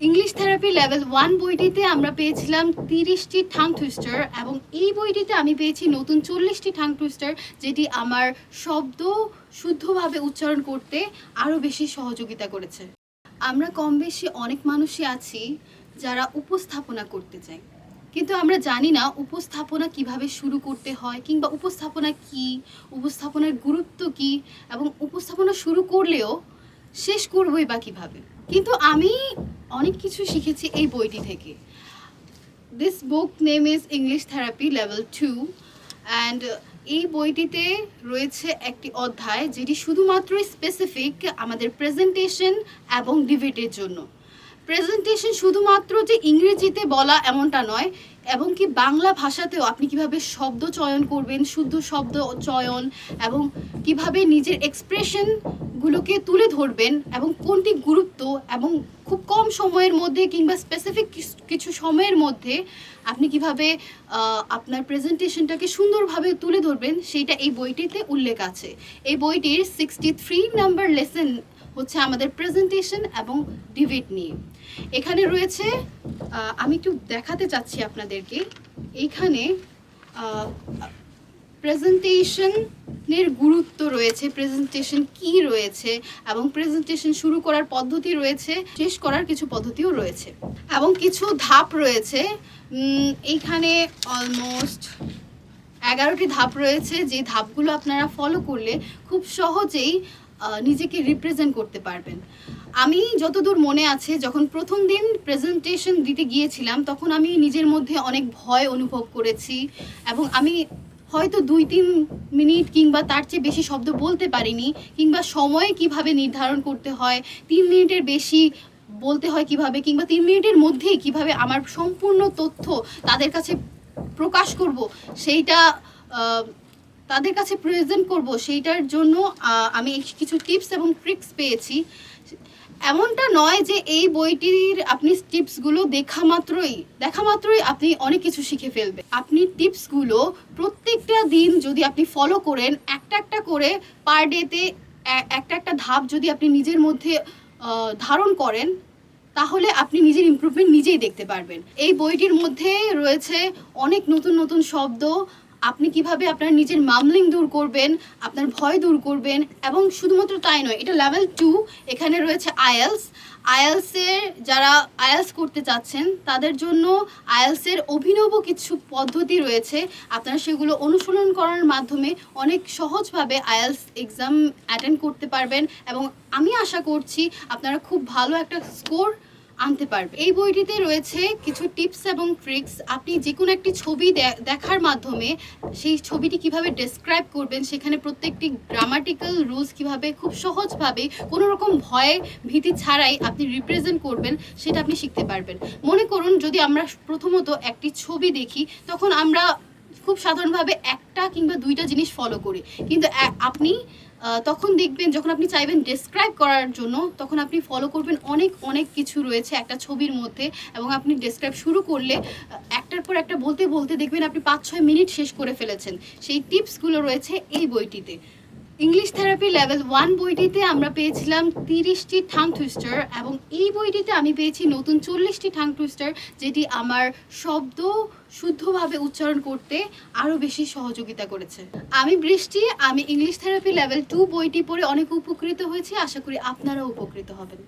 English therapy level one বইটিতে আমরা পেয়েছিলাম তিরিশটি ঠাং টুইস্টার এবং এই বইটিতে আমি পেয়েছি নতুন চল্লিশটি ঠাং টুইস্টার যেটি আমার শব্দ শুদ্ধভাবে উচ্চারণ করতে আরও বেশি সহযোগিতা করেছে। আমরা কম বেশি অনেক মানুষই আছি যারা উপস্থাপনা করতে চাই কিন্তু আমরা জানি না উপস্থাপনা কীভাবে শুরু করতে হয় কিংবা উপস্থাপনা কি, উপস্থাপনার গুরুত্ব কি এবং উপস্থাপনা শুরু করলেও শেষ করবই বা কীভাবে। কিন্তু আমি অনেক কিছু শিখেছি এই বইটি থেকে। This book name is English therapy level two and এই বইটিতে রয়েছে একটি অধ্যায় যেটি শুধুমাত্র স্পেসিফিক আমাদের প্রেজেন্টেশন এবং ডিবেটের জন্য। প্রেজেন্টেশন শুধুমাত্র যে ইংরেজিতে বলা এমনটা নয়, এবং কি বাংলা ভাষাতেও আপনি কীভাবে শব্দ চয়ন করবেন, শুদ্ধ শব্দ চয়ন, এবং কীভাবে নিজের এক্সপ্রেশনগুলোকে তুলে ধরবেন, এবং কোনটি গুরুত্ব, এবং খুব কম সময়ের মধ্যে কিংবা স্পেসিফিক কিছু সময়ের মধ্যে আপনি কীভাবে আপনার প্রেজেন্টেশনটাকে সুন্দরভাবে তুলে ধরবেন, সেইটা এই বইটিতে উল্লেখ আছে। এই বইটির সিক্সটি থ্রি নাম্বার লেসন হচ্ছে আমাদের প্রেজেন্টেশন এবং ডিবেট নিয়ে। এখানে রয়েছে আমি একটু দেখাতে চাচ্ছি আপনাদেরকে, এইখানে প্রেজেন্টেশনের গুরুত্ব রয়েছে প্রেজেন্টেশন কি রয়েছে এবং প্রেজেন্টেশন শুরু করার পদ্ধতি রয়েছে, শেষ করার কিছু পদ্ধতিও রয়েছে। এবং কিছু ধাপ রয়েছে এইখানে অলমোস্ট এগারোটি ধাপ রয়েছে, যে ধাপগুলো আপনারা ফলো করলে খুব সহজেই নিজেকে রিপ্রেজেন্ট করতে পারবেন। আমি যতদূর মনে আছে, যখন প্রথম দিন প্রেজেন্টেশন দিতে গিয়েছিলাম, তখন আমি নিজের মধ্যে অনেক ভয় অনুভব করেছি এবং আমি হয়তো দুই তিন মিনিট কিংবা তার চেয়ে বেশি শব্দ বলতে পারিনি, কিংবা সময় কীভাবে নির্ধারণ করতে হয়, তিন মিনিটের বেশি বলতে হয় কীভাবে, কিংবা তিন মিনিটের মধ্যেই কীভাবে আমার সম্পূর্ণ তথ্য তাদের কাছে প্রকাশ করব, সেইটা তাদের কাছে প্রেজেন্ট করব সেইটার জন্য আমি কিছু টিপস এবং ট্রিক্স পেয়েছি। এমনটা নয় যে এই বইটির আপনি টিপসগুলো দেখা মাত্রই দেখা মাত্রই আপনি অনেক কিছু শিখে ফেলবেন। আপনি টিপসগুলো প্রত্যেকটা দিন যদি আপনি ফলো করেন, একটা একটা করে পার ডেতে একটা একটা ধাপ যদি আপনি নিজের মধ্যে ধারণ করেন, তাহলে আপনি নিজের ইমপ্রুভমেন্ট নিজেই দেখতে পারবেন। এই বইটির মধ্যে রয়েছে অনেক নতুন নতুন শব্দ আপনি কীভাবে আপনার নিজের মামলিং দূর করবেন, আপনার ভয় দূর করবেন, এবং শুধুমাত্র তাই নয়, এটা লেভেল টু এখানে রয়েছে আয়েলস আয়েলসের যারা আয়েলস করতে চাচ্ছেন, তাদের জন্য আয়েলসের অভিনব কিছু পদ্ধতি রয়েছে। আপনারা সেগুলো অনুসরণ করার মাধ্যমে অনেক সহজভাবে আয়েলস এক্সাম অ্যাটেন্ড করতে পারবেন, এবং আমি আশা করছি আপনারা খুব ভালো একটা স্কোর আনতে পারবে। এই বইটিতে রয়েছে কিছু টিপস এবং ট্রিক্স। আপনি যে কোনো একটি ছবি দেখার মাধ্যমে সেই ছবিটি কীভাবে ডেসক্রাইব করবেন, সেখানে প্রত্যেকটি গ্রামাটিক্যাল রুলস কীভাবে খুব সহজভাবে কোনো রকম ভয় ভীতি ছাড়াই আপনি রিপ্রেজেন্ট করবেন, সেটা আপনি শিখতে পারবেন। মনে করুন, যদি আমরা প্রথমত একটি ছবি দেখি, তখন আমরা খুব সাধারণভাবে একটা কিংবা দুইটা জিনিস ফলো করি। কিন্তু আপনি তখন দেখবেন যখন আপনি চাইবেন ডেসক্রাইব করার জন্য, তখন আপনি ফলো করবেন অনেক অনেক কিছু রয়েছে একটা ছবির মধ্যে এবং আপনি ডেসক্রাইব শুরু করলে একটার পর একটা বলতে বলতে দেখবেন আপনি পাঁচ, ছয় মিনিট শেষ করে ফেলেছেন। সেই টিপসগুলো রয়েছে এই বইটিতে। ইংলিশ থেরাপি লেভেল ওয়ান বইটিতে আমরা পেয়েছিলাম তিরিশটি ঠাং টুইস্টার এবং এই বইটিতে আমি পেয়েছি নতুন চল্লিশটি ঠাং টুইস্টার যেটি আমার শব্দ শুদ্ধভাবে উচ্চারণ করতে আরও বেশি সহযোগিতা করেছে। আমি বৃষ্টি, আমি ইংলিশ থেরাপি লেভেল টু বইটি পড়ে অনেক উপকৃত হয়েছি। আশা করি আপনারাও উপকৃত হবেন।